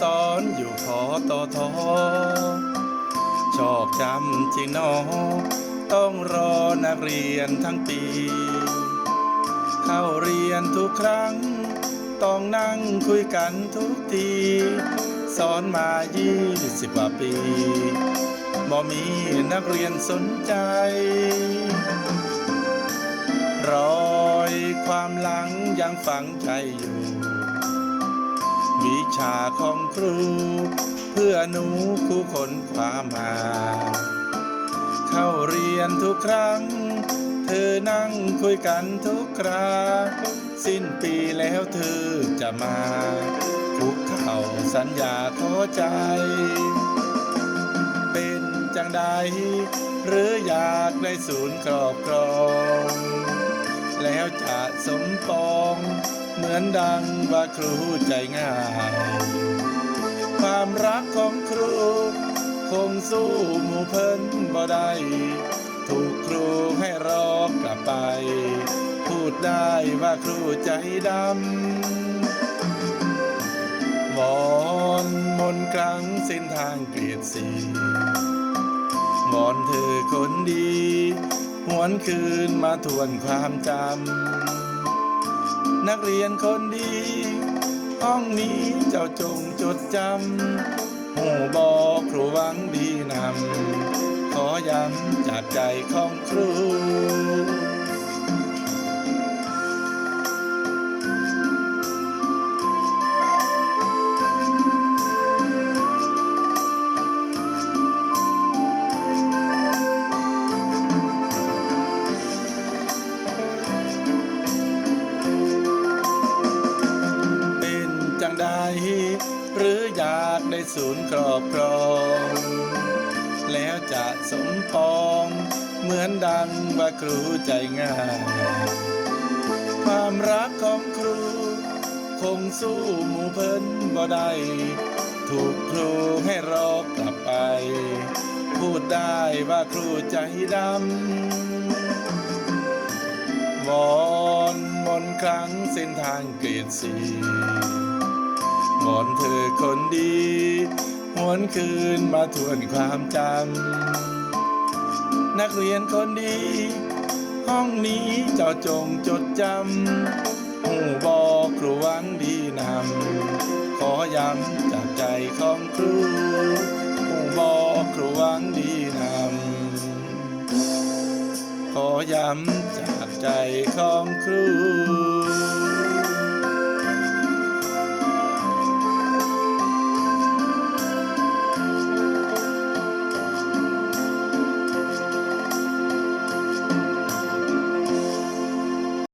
สอนอยู่ขอต่อทอชอบจำจริงนอต้องรอนักเรียนทั้งปี เข้าเรียนทุกครั้ง ต้องนั่งคุยกันทุกที สอนมายี่สิบกว่าปีบ่มีนักเรียนสนใจ รอยความหลังยังฝังใจอยู่ ชาของครู เพื่อหนูคู่คนความมาเข้าเรียนทุกครั้ง เธอนั่งคุยกันทุกคราสิ้นปีแล้วเธอจะมาคุกเข่าสัญญาขอใจ เป็นจังใด หรืออยากได้ศูนย์ครอบครอง แล้วจะสมปอง อนดังว่าครูใจง่าย ความรักของครู คงสู้หมู่เพิ่นบ่ได้ถูกครูให้รอกลับไป พูดได้ว่าครูใจดำวอนมนครั้งเส้นทางเกลียดสีวอนเธอคนดี หวนคืนมาทวนความจำ นักเรียนคนดี ห้องนี้เจ้าจงจดจำหูบอกครูหวังดีนำขอย้ำจากใจของครู หรืออยากได้ศูนย์ครอบครอง แล้วจะสมปอง เหมือนดังว่าครูใจง่าย ความรักของครู คงสู้หมู่เพิ่นบ่ได้ถูกครูให้รอกลับไป พูดได้ว่าครูใจดำวอนมนครั้งเส้นทางเกรดสี อนเธอคนดี หวนคืนมาทวนความจำ นักเรียนคนดี ห้องนี้เจ้าจงจดจำหูบอกครูวังดีนำ ขอย้ำจากใจของครูหูบอกครูวังดีนำ ขอย้ำจากใจของครู